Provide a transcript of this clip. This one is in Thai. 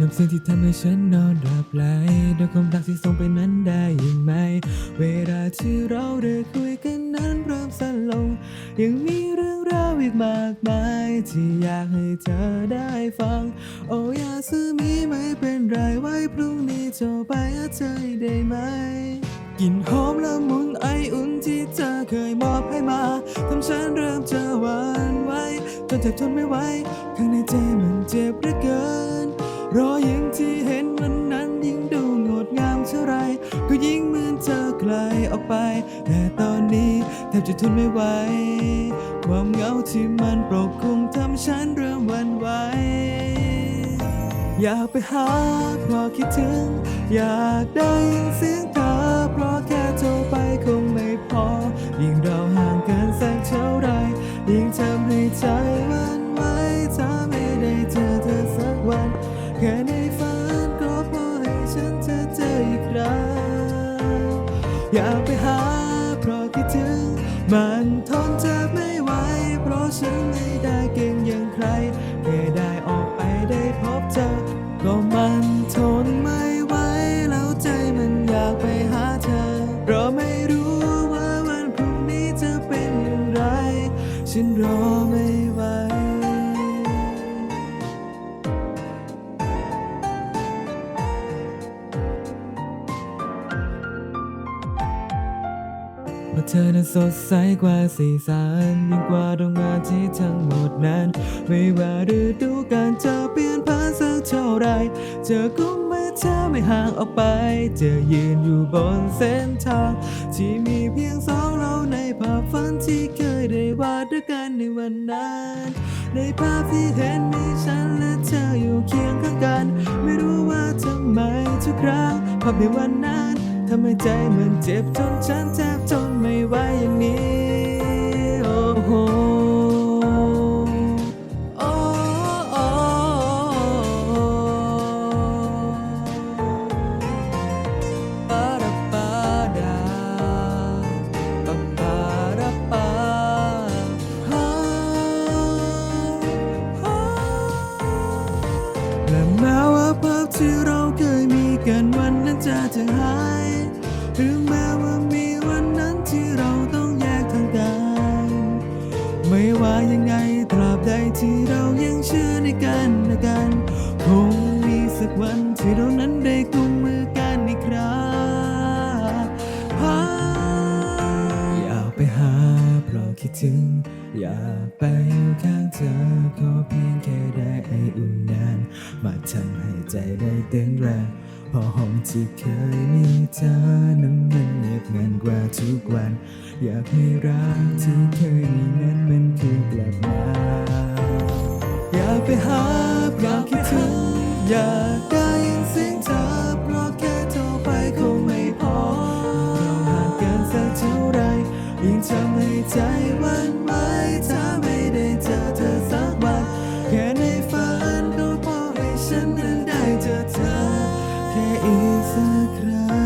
กับสิ่งที่ทำให้ฉันนอนหลับไหลด้วยความรักที่ส่งไปนั้นได้ยังไหม เวลาที่เราได้คุยกันนั้นเริ่มสั้นลง ยังมีเรื่องราวอีกมากมาย ที่อยากให้เธอได้ฟัง โอ้ยาซื้อมีไม่เป็นไรไว้พรุ่งนี้โทรไปหาเธอได้ไหมกลิ่นหอมละมุนไออุ่นที่เธอเคยมอบให้มาทำฉันเริ่มจะหวั่นไหวจนแทบทนไม่ไหวข้างในใจมันเจ็บเหลือเกิน รอยยิ้มที่เห็นวันนั้นยิ่งดูงดงามเท่าไร ก็ยิ่งเหมือนเธอไกลออกไป แต่ตอนนี้แทบจะทนไม่ไหว ความเหงาที่มันปกคลุมทำฉันเริ่มวันไหว อยากไปหาเพราะคิดถึง อยากได้ยินเสียงเธอเพราะแค่ากไปหา เพราะคิดถึง มันทนจะไม่ไหว เพราะฉันไม่ได้เก่งอย่างใครแค่ได้ออกไปได้พบเธอก็มันทนไม่ไหว แล้วใจมันอยากไปหาเธอ เพราะไม่รู้ว่าวันพรุ่งนี้จะเป็นอย่างไร ฉันรอ เพราะเธอนั้นสดใสกว่าสีสันยิ่งกว่าดวงอาทิตย์ทั้งหมดนั้น ไม่ว่าฤดูกาลจะเปลี่ยนผ่านสักเท่าไรเจอกุมมือเธอไม่ห่างออกไปเจอยืนอยู่บนเส้นทาง ที่มีเพียงสองเราในภาพฝันที่เคยได้วาดด้วยกันในวันนั้น ในภาพที่เห็นมีฉันและเธออยู่เคียงข้างกัน ไม่รู้ว่าทำไมทุกครั้งภาพในวันนั้นทำให้ใจมันเจ็บจนฉันแทบทน ไม่ไหวอย่างนี้โอ้โหโอ้โอ้ปาราปาดาปาปาราปาฮาฮาและแม้ว่าภาพที่เราเคยมีกันวันนั้นจะจางหาย วันที่เรานั้นได้กุมมือกันอีกครั้งหาอยากไปหาเพราะคิดถึง อยากไปอยู่ข้างเธอขอเพียงแค่ได้ไออุ่นนาน มาทำให้ใจได้เต้นแรงพอห้องที่เคยมีเธอนั้นมันเงียบงันกว่าทุกวัน อยากให้รักที่เคย is a cry.